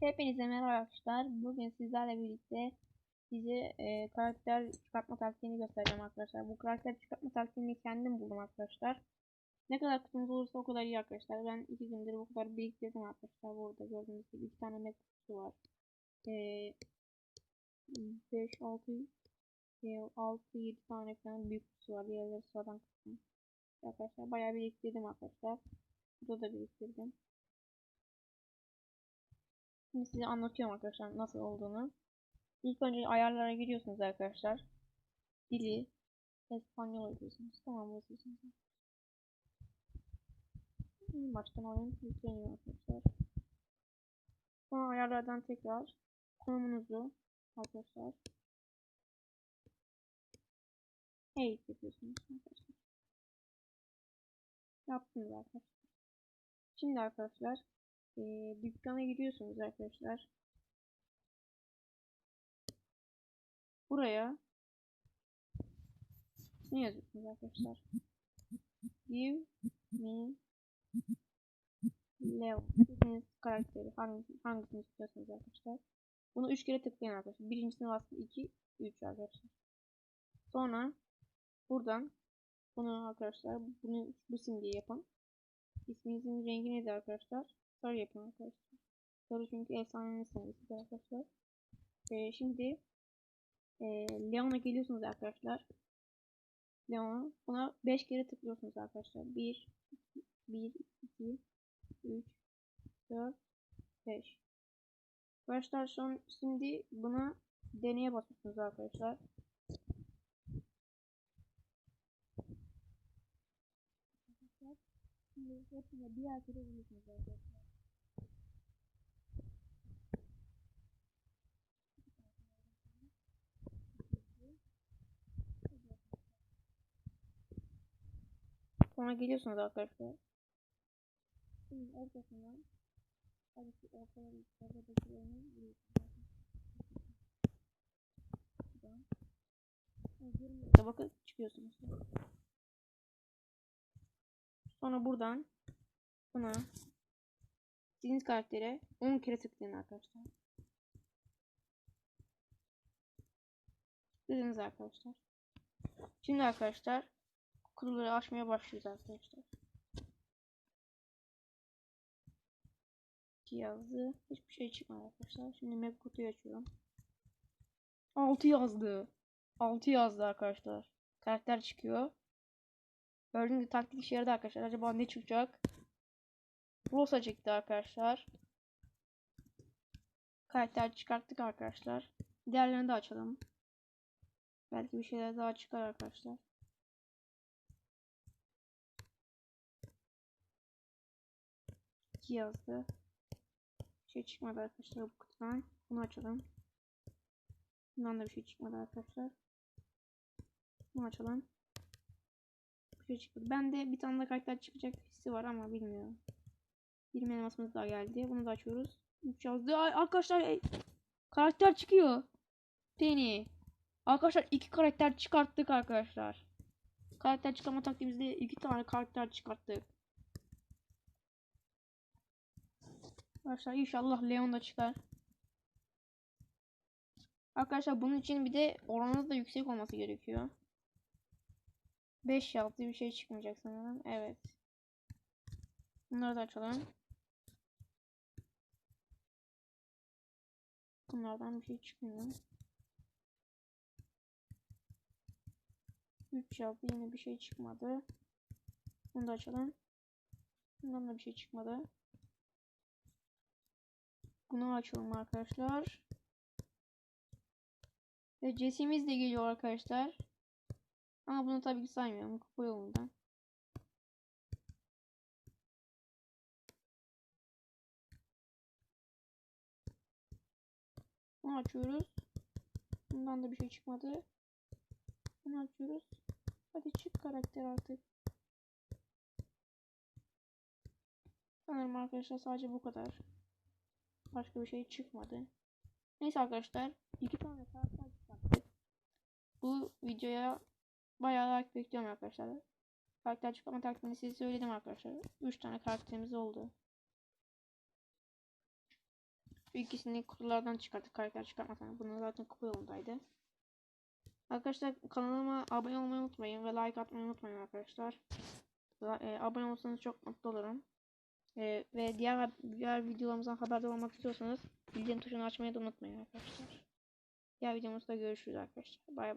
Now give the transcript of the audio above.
Hepinize merhaba arkadaşlar. Bugün sizlerle birlikte size e, karakter çıkartma taktiğini göstereceğim arkadaşlar. Bu karakter çıkartma taktiğini kendim buldum arkadaşlar. Ne kadar kutumuz olursa o kadar iyi arkadaşlar. Ben iki gündür bu kadar biriktirdim arkadaşlar. Burada gördüğünüz gibi iki tane map kutusu var. E, 5, 6, 6, 7 tane falan büyük kutusu var. Diğerleri sıradan kutu. Arkadaşlar bayağı biriktirdim arkadaşlar. Burada da biriktirdim. Şimdi size anlatıyorum arkadaşlar nasıl olduğunu. İlk önce ayarlara giriyorsunuz arkadaşlar. Dili İspanyol yapıyorsunuz. Tamam basıyorsunuz. Baştan oyun yükleniyor arkadaşlar. Sonra ayarlardan tekrar konumunuzu arkadaşlar. Hey yapıyorsunuz arkadaşlar. Yaptınız arkadaşlar. Şimdi arkadaşlar e, dükkana giriyorsunuz arkadaşlar. Buraya ne yazıyorsunuz arkadaşlar? Give me Leo. Karakteri hangi, hangisini istiyorsunuz arkadaşlar. Bunu 3 kere tıklayın arkadaşlar. Birincisine bastım 2 3 arkadaşlar. Sonra buradan bunu arkadaşlar bunu bu simgeyi yapın. İsminizin rengi nedir arkadaşlar? Sarı yapın arkadaşlar. Sarı çünkü efsanenin simgesidir arkadaşlar. Ee, şimdi e, Leon'a geliyorsunuz arkadaşlar. Leon'a buna 5 kere tıklıyorsunuz arkadaşlar. 1 1 2 3 4 5 Arkadaşlar son şimdi buna deneye basıyorsunuz arkadaşlar. Şimdi hepsine birer kere vuruyorsunuz arkadaşlar. Sonra geliyorsunuz arkadaşlar. Şimdi ortasından tabii ki ortaları ortadakilerini. Sonra bakın çıkıyorsunuz. Sonra buradan buna istediğiniz karaktere 10 kere tıklayın arkadaşlar. Dediniz arkadaşlar. Şimdi arkadaşlar kutuları açmaya başlıyoruz arkadaşlar. 2 yazdı. Hiçbir şey çıkmadı arkadaşlar. Şimdi map kutuyu açıyorum. 6 yazdı. 6 yazdı arkadaşlar. Karakter çıkıyor. Gördüğünüz gibi taktik işe yaradı arkadaşlar. Acaba ne çıkacak? Rosa çıktı arkadaşlar. Karakter çıkarttık arkadaşlar. Diğerlerini de açalım. Belki bir şeyler daha çıkar arkadaşlar. İki yazdı. Bir şey çıkmadı arkadaşlar bu kutudan. Bunu açalım. Bundan da bir şey çıkmadı arkadaşlar. Bunu açalım şey çıktı. Bende bir tane de karakter çıkacak hissi var ama bilmiyorum. Bir elmasımız daha geldi. Bunu da açıyoruz. 3 yazdı. Ay, arkadaşlar ey, karakter çıkıyor. Penny. Arkadaşlar iki karakter çıkarttık arkadaşlar. Karakter çıkarma taktiğimizde iki tane karakter çıkarttık. Arkadaşlar inşallah Leon da çıkar. Arkadaşlar bunun için bir de oranı da yüksek olması gerekiyor. 5 yazdı bir şey çıkmayacak sanırım. Evet. Bunları da açalım. Bunlardan bir şey çıkmıyor. 3 yazdı yine bir şey çıkmadı. Bunu da açalım. Bundan da bir şey çıkmadı. Bunu açalım arkadaşlar. Ve Jesse'miz de geliyor arkadaşlar. Ama bunu tabii ki saymıyorum. Kupa yolundan. Bunu açıyoruz. Bundan da bir şey çıkmadı. Bunu açıyoruz. Hadi çık karakter artık. Sanırım arkadaşlar sadece bu kadar. Başka bir şey çıkmadı. Neyse arkadaşlar. iki tane karakter çıkarttık. Bu videoya Bayağı like bekliyorum arkadaşlar. Karakter çıkma taktiğini size söyledim arkadaşlar. 3 tane karakterimiz oldu. İkisini kutulardan çıkarttık. Karakter çıkartmadan. Bunlar zaten kupa yolundaydı. Arkadaşlar kanalıma abone olmayı unutmayın ve like atmayı unutmayın arkadaşlar. La- e, abone olursanız çok mutlu olurum. E, ve diğer diğer videolarımızdan haberdar olmak istiyorsanız bildirim tuşunu açmayı da unutmayın arkadaşlar. Diğer videomuzda görüşürüz arkadaşlar. Bay bay.